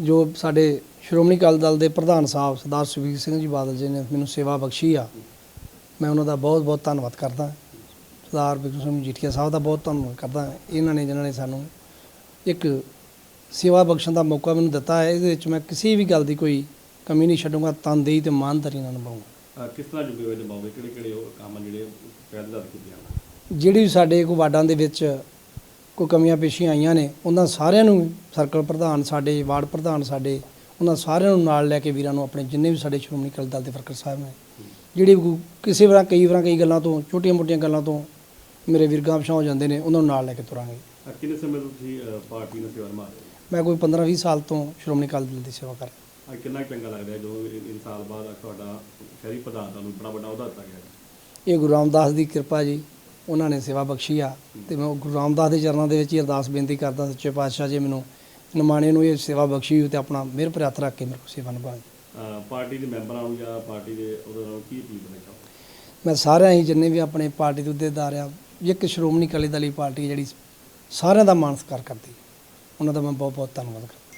ਜੋ ਸਾਡੇ ਸ਼੍ਰੋਮਣੀ ਅਕਾਲੀ ਦਲ ਦੇ ਪ੍ਰਧਾਨ ਸਾਹਿਬ ਸਰਦਾਰ ਸੁਖਬੀਰ ਸਿੰਘ ਜੀ ਬਾਦਲ ਜੀ ਨੇ ਮੈਨੂੰ ਸੇਵਾ ਬਖਸ਼ੀ ਆ ਮੈਂ ਉਹਨਾਂ ਦਾ ਬਹੁਤ ਬਹੁਤ ਧੰਨਵਾਦ ਕਰਦਾ। ਸਰਦਾਰ ਬਿਕਰਮ ਸਿੰਘ ਮਜੀਠੀਆ ਸਾਹਿਬ ਦਾ ਬਹੁਤ ਧੰਨਵਾਦ ਕਰਦਾ। ਇਹਨਾਂ ਨੇ ਜਿਨ੍ਹਾਂ ਨੇ ਸਾਨੂੰ ਇੱਕ ਸੇਵਾ ਬਖਸ਼ਣ ਦਾ ਮੌਕਾ ਮੈਨੂੰ ਦਿੱਤਾ ਹੈ ਇਹਦੇ ਵਿੱਚ ਮੈਂ ਕਿਸੇ ਵੀ ਗੱਲ ਦੀ ਕੋਈ ਕਮੀ ਨਹੀਂ ਛੱਡੂੰਗਾ ਤਨਦੇਹੀ ਤੇ ਇਮਾਨਦਾਰੀ ਨਾਲ ਨਿਭਾਊਂਗਾ। ਅਹ ਕਿਸ ਤਰ੍ਹਾਂ ਜ਼ਿੰਮੇਵਾਰੀ ਨਿਭਾਓਗੇ? ਕਿਹੜੇ ਕਿਹੜੇ ਉਹ ਕੰਮ ਜਿਹੜੇ ਪਹਿਲ ਦਾ ਕੀਤੇ ਹਨ ਜਿਹੜੀ ਸਾਡੇ ਕੋ ਵਾਰਡਾਂ ਦੇ ਵਿੱਚ ਕੋਈ ਕਮੀਆਂ ਪੇਸ਼ੀਆਂ ਆਈਆਂ ਨੇ ਉਹਨਾਂ ਸਾਰਿਆਂ ਨੂੰ ਸਰਕਲ ਪ੍ਰਧਾਨ ਸਾਡੇ ਵਾਰਡ ਪ੍ਰਧਾਨ ਸਾਡੇ ਉਹਨਾਂ ਸਾਰਿਆਂ ਨੂੰ ਨਾਲ ਲੈ ਕੇ ਵੀਰਾਂ ਨੂੰ ਆਪਣੇ ਜਿੰਨੇ ਵੀ ਸਾਡੇ ਸ਼੍ਰੋਮਣੀ ਅਕਾਲੀ ਦਲ ਦੇ ਵਰਕਰ ਸਾਹਿਬ ਨੇ ਜਿਹੜੇ ਕਿਸੇ ਵਾਰ ਕਈ ਵਾਰਾਂ ਕਈ ਗੱਲਾਂ ਤੋਂ ਛੋਟੀਆਂ-ਮੋਟੀਆਂ ਗੱਲਾਂ ਤੋਂ ਮੇਰੇ ਵੀਰਗਾਂ ਪਿਛਾਂ ਹੋ ਜਾਂਦੇ ਨੇ ਉਹਨਾਂ ਨੂੰ ਨਾਲ ਲੈ ਕੇ ਤੁਰਾਂਗੇ। ਕਿੰਨੇ ਸਮੇਂ ਤੋਂ ਤੁਸੀਂ ਪਾਰਟੀ ਨੂੰ ਸੇਵਾ ਨਿਭਾ ਰਹੇ ਹੋ? ਮੈਂ ਕੋਈ 15-20 ਸਾਲ ਤੋਂ ਸ਼੍ਰੋਮਣੀ ਅਕਾਲੀ ਦਲ ਦੀ ਸੇਵਾ ਕਰ ਰਿਹਾ। ਕਿੰਨਾ ਚੰਗਾ ਲੱਗਦਾ ਹੈ ਜਦੋਂ ਇਨ ਸਾਲ ਬਾਅਦ ਤੁਹਾਡਾ ਸ਼ਹਿਰੀ ਪ੍ਰਧਾਨ ਤੁਹਾਨੂੰ ਬੜਾ ਵੱਡਾ ਅਹੁਦਾ ਦਿੱਤਾ ਗਿਆ ਇਹ ਗੁਰੂ ਰਾਮਦਾਸ ਦੀ ਕਿਰਪਾ ਜੀ ਉਹਨਾਂ ਨੇ ਸੇਵਾ ਬਖਸ਼ੀ ਆ ਤੇ ਮੈਂ ਗੁਰੂ ਰਾਮਦਾਸ ਦੇ ਚਰਨਾਂ ਦੇ ਵਿੱਚ ਹੀ ਅਰਦਾਸ ਬੇਨਤੀ ਕਰਦਾ ਸੱਚੇ ਪਾਤਸ਼ਾਹ ਜੀ ਮੈਨੂੰ ਨਿਮਾਣੇ ਨੂੰ ਇਹ ਸੇਵਾ ਬਖਸ਼ੀ ਤੇ ਆਪਣਾ ਮਿਹਰ ਭਰਿਆ ਹੱਥ ਰੱਖ ਕੇ ਮੇਰੇ ਕੋਲ ਸੇਵਾ ਨਿਭਾਉਣ ਪਾਰਟੀ ਦੇ ਮੈਂਬਰਾਂ ਨੂੰ ਜਾਂ ਪਾਰਟੀ ਦੇ ਉਹਦੇ ਨਾਲ ਕੀ ਅਪੀਲ ਕਰਨਾ ਚਾਹੋਗੇ? ਮੈਂ ਸਾਰਿਆਂ ਹੀ ਜਿੰਨੇ ਵੀ ਆਪਣੇ ਪਾਰਟੀ ਦੇ ਅਹੁਦੇਦਾਰ ਆ ਇੱਕ ਸ਼੍ਰੋਮਣੀ ਅਕਾਲੀ ਦਲ ਦੀ ਪਾਰਟੀ ਜਿਹੜੀ ਸਾਰਿਆਂ ਦਾ ਮਾਣ ਸਤਿਕਾਰ ਕਰਦੀ। ਉਹਨਾਂ ਦਾ ਮੈਂ ਬਹੁਤ ਬਹੁਤ ਧੰਨਵਾਦ ਕਰਦਾ।